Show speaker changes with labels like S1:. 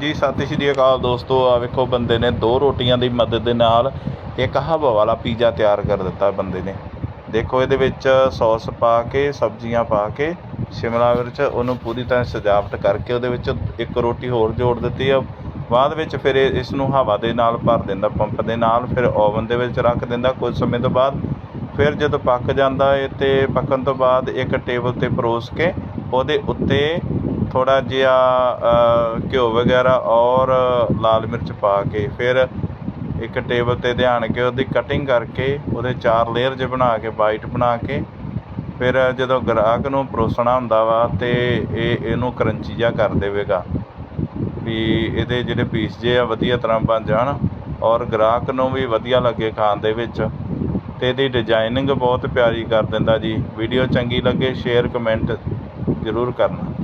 S1: ਹਾਂਜੀ, ਸਤਿ ਸ਼੍ਰੀ ਅਕਾਲ ਦੋਸਤੋ। ਆ ਵੇਖੋ, ਬੰਦੇ ਨੇ ਦੋ ਰੋਟੀਆਂ ਦੀ ਮਦਦ ਦੇ ਨਾਲ ਇੱਕ ਹਵਾ ਵਾਲਾ ਪੀਜ਼ਾ ਤਿਆਰ ਕਰ ਦਿੱਤਾ ਬੰਦੇ ਨੇ। ਦੇਖੋ, ਇਹਦੇ ਵਿੱਚ ਸੌਸ ਪਾ ਕੇ, ਸਬਜ਼ੀਆਂ ਪਾ ਕੇ, ਸ਼ਿਮਲਾ ਮਿਰਚ, ਉਹਨੂੰ ਪੂਰੀ ਤਰ੍ਹਾਂ ਸਜਾਵਟ ਕਰਕੇ ਉਹਦੇ ਵਿੱਚ ਇੱਕ ਰੋਟੀ ਹੋਰ ਜੋੜ ਦਿੱਤੀ ਆ। ਬਾਅਦ ਵਿੱਚ ਫਿਰ ਇਸ ਨੂੰ ਹਵਾ ਦੇ ਨਾਲ ਭਰ ਦਿੰਦਾ, ਪੰਪ ਦੇ ਨਾਲ, ਫਿਰ ਓਵਨ ਦੇ ਵਿੱਚ ਰੱਖ ਦਿੰਦਾ। ਕੁਝ ਸਮੇਂ ਤੋਂ ਬਾਅਦ ਫਿਰ ਜਦੋਂ ਪੱਕ ਜਾਂਦਾ ਹੈ ਤੇ ਪੱਕਣ ਤੋਂ ਬਾਅਦ ਇੱਕ ਟੇਬਲ ਤੇ ਪਰੋਸ ਕੇ ਉਹਦੇ ਉੱਤੇ ਥੋੜਾ ਜਿਹਾ ਘਿਓ ਵਗੈਰਾ ਔਰ ਲਾਲ ਮਿਰਚ ਪਾ ਕੇ ਫਿਰ ਇੱਕ ਟੇਬਲ ਤੇ ਧਿਆਨ ਕੇ ਉਹਦੀ ਕਟਿੰਗ ਕਰਕੇ ਉਹਦੇ ਚਾਰ ਲੇਅਰ ਜੇ ਬਣਾ ਕੇ ਬਾਈਟ ਬਣਾ ਕੇ ਫਿਰ ਜਦੋਂ ਗ੍ਰਾਹਕ ਨੂੰ ਪਰੋਸਣਾ ਹੁੰਦਾ ਵਾ ਤੇ ਇਹ, ਇਹਨੂੰ ਕਰੰਚੀ ਜਿਹਾ ਕਰ ਦੇਵੇਗਾ। ਵੀ ਇਹਦੇ ਜਿਹੜੇ ਪੀਸ ਜੇ ਆ ਵਧੀਆ ਤਰ੍ਹਾਂ ਬਣ ਜਾਣ ਔਰ ਗ੍ਰਾਹਕ ਨੂੰ ਵੀ ਵਧੀਆ ਲੱਗੇ ਖਾਣ ਦੇ ਵਿੱਚ। ਤੇ ਇਹਦੀ ਡਿਜ਼ਾਈਨਿੰਗ ਬਹੁਤ ਪਿਆਰੀ ਕਰ ਦਿੰਦਾ ਜੀ। ਵੀਡੀਓ ਚੰਗੀ ਲੱਗੇ ਸ਼ੇਅਰ ਕਮੈਂਟ ਜ਼ਰੂਰ ਕਰਨਾ।